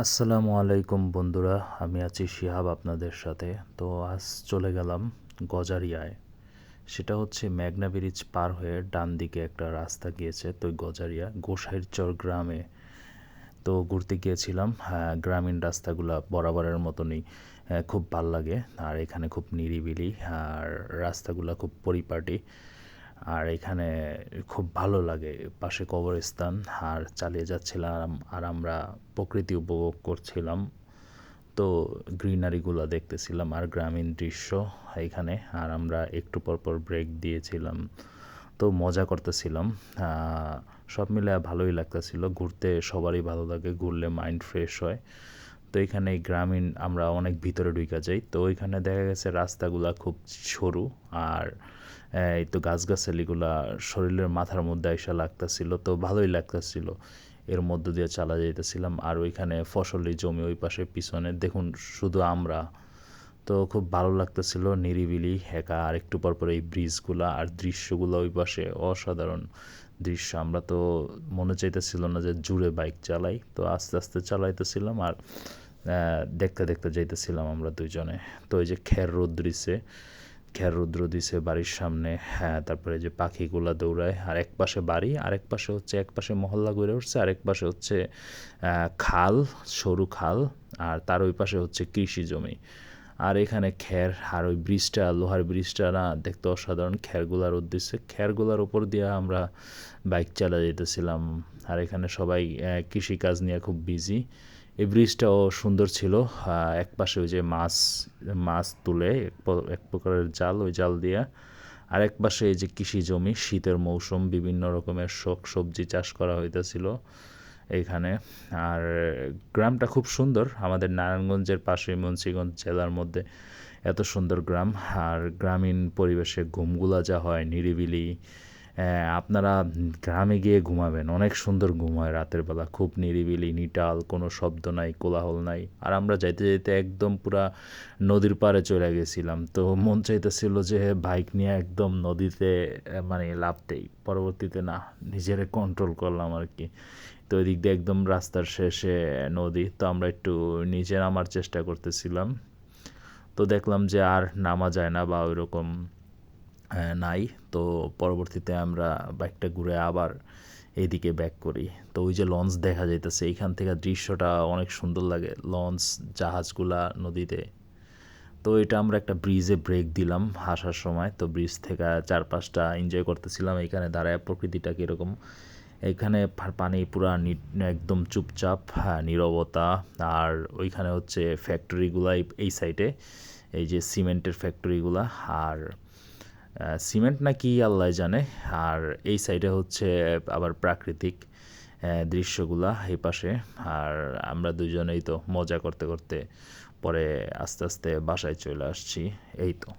আসসালামু আলাইকুম বন্ধুরা আমি আছি শিহাব আপনাদের সাথে। তো আজ চলে গেলাম গজারিয়ায়। সেটা হচ্ছে মেঘনা ব্রিজ পার হয়ে ডান দিকে একটা রাস্তা গিয়েছে তো গজারিয়া গোসাইরচর গ্রামে। তো ঘুরতে গিয়েছিলাম হ্যাঁ গ্রামীণ রাস্তাগুলো বরাবরের মতনই হ্যাঁ, খুব ভালো লাগে আর এখানে খুব নিরিবিলি আর রাস্তাগুলো খুব পরিপাটি। আর এখানে খুব ভালো লাগে পাশে কবরস্থান, আর চালিয়ে যাচ্ছিলাম আর আমরা প্রকৃতি উপভোগ করছিলাম। তো গ্রিনারিগুলো দেখতেছিলাম আর গ্রামীণ দৃশ্য এখানে, আর আমরা একটু পর পর ব্রেক দিয়েছিলাম। তো মজা করতেছিলাম। সব মিলে ভালোই লাগতেছিল। ঘুরতে সবারই ভালো লাগে, ঘুরলে মাইন্ড ফ্রেশ হয়। তো এখানে গ্রামীণ আমরা অনেক ভিতরে ঢুকে যাই। তো ওইখানে দেখা গেছে রাস্তাগুলা খুব সরু আর এই তো গাছগাছালিগুলা শরীরের মাথার মধ্যে এসে লাগতেছিল, তো ভালোই লাগতেছিল। এর মধ্য দিয়ে চালা যাইতেছিলাম আর ওইখানে ফসলি জমি ওই পাশে পিছনে। দেখুন, শুধু আমরা। তো খুব ভালো লাগতেছিল, নিরিবিলি, একা আর একটু পর পর এই ব্রিজগুলো আর দৃশ্যগুলো ওই পাশে অসাধারণ দৃশ্য। আমরা তো মনে চাইতেছিল না যে জুড়ে বাইক চালাই, তো আস্তে আস্তে চালাইতেছিলাম আর দেখতে দেখতে যাইতেছিলাম আমরা দুইজনে। তো এই যে খের দিছে, খের রৌদ্র দিছে বাড়ির সামনে হ্যাঁ তারপরে যে পাখিগুলা দৌড়ায়, আর এক পাশে বাড়ি, আর এক পাশে হচ্ছে, এক পাশে মহল্লা গড়ে উঠছে, আর এক পাশে হচ্ছে খাল, সরু খাল, আর তার ওই পাশে হচ্ছে কৃষি জমি। আর এখানে খের, আর ওই ব্রিজটা, লোহার ব্রিজটা না, দেখতে অসাধারণ খেরগুলার উদ্দেশ্যে খেরগুলার উপর দিয়ে আমরা বাইক চালা যেতেছিলাম আর এখানে সবাই কৃষিকাজ নিয়ে খুব বিজি এই ব্রিজটাও সুন্দর ছিল। এক পাশে ওই যে মাছ মাছ তুলে এক প্রকারের জাল, ওই জাল দিয়ে। আর এক পাশে এই যে কৃষি জমি, শীতের মৌসুম, বিভিন্ন রকমের শক সবজি চাষ করা হইতেছিল এইখানে। আর গ্রামটা খুব সুন্দর। আমাদের নারায়ণগঞ্জের পাশে মুন্সিগঞ্জ জেলার মধ্যে এত সুন্দর গ্রাম। আর গ্রামীণ পরিবেশে ঘুমগুলা যা হয়, নিরিবিলি আপনারা গ্রামে গিয়ে ঘুমাবেন। অনেক সুন্দর ঘুম হয় রাতের বেলা। খুব নিরিবিলি, নিটাল, কোনো শব্দ নাই, কোলাহল নাই। আর আমরা যাইতে যাইতে একদম পুরা নদীর পাড়ে চলে গেছিলাম। তো মন চাইতেছিল যে বাইক নিয়ে একদম নদীতে মানে লাভতেই পরবর্তীতে না, নিজেরে কন্ট্রোল করলাম আর কি তো ওই দিক দিয়ে একদম রাস্তার শেষে নদী। তো আমরা একটু নিচে নামার চেষ্টা করতেছিলাম। তো দেখলাম যে আর নামা যায় না বা ওইরকম। নাই। তো পরবর্তীতে আমরা বাইকটা ঘুরে আবার এইদিকে ব্যাক করি। তো ওই যে লঞ্চ দেখা যাইতেছে, এইখান থেকে দৃশ্যটা অনেক সুন্দর লাগে। লঞ্চ জাহাজগুলা নদীতে। তো এটা আমরা একটা ব্রিজে ব্রেক দিলাম আসার সময়। তো ব্রিজ থেকে চার পাঁচটা এনজয় করতেছিলাম। এখানে দাঁড়ায় প্রকৃতিটা কীরকম। এখানে পানি পুরা একদম চুপচাপ হ্যাঁ নীরবতা। আর ওইখানে হচ্ছে ফ্যাক্টরিগুলা এই সাইডে এই যে সিমেন্টের ফ্যাক্টরিগুলা আর সিমেন্ট না কি আল্লাহ জানে। আর এই সাইডে হচ্ছে আবার প্রাকৃতিক দৃশ্যগুলা এই পাশে। আর আমরা দুজনেই তো মজা করতে করতে পরে আস্তে আস্তে বাসায় চলে আসছি। এই তো।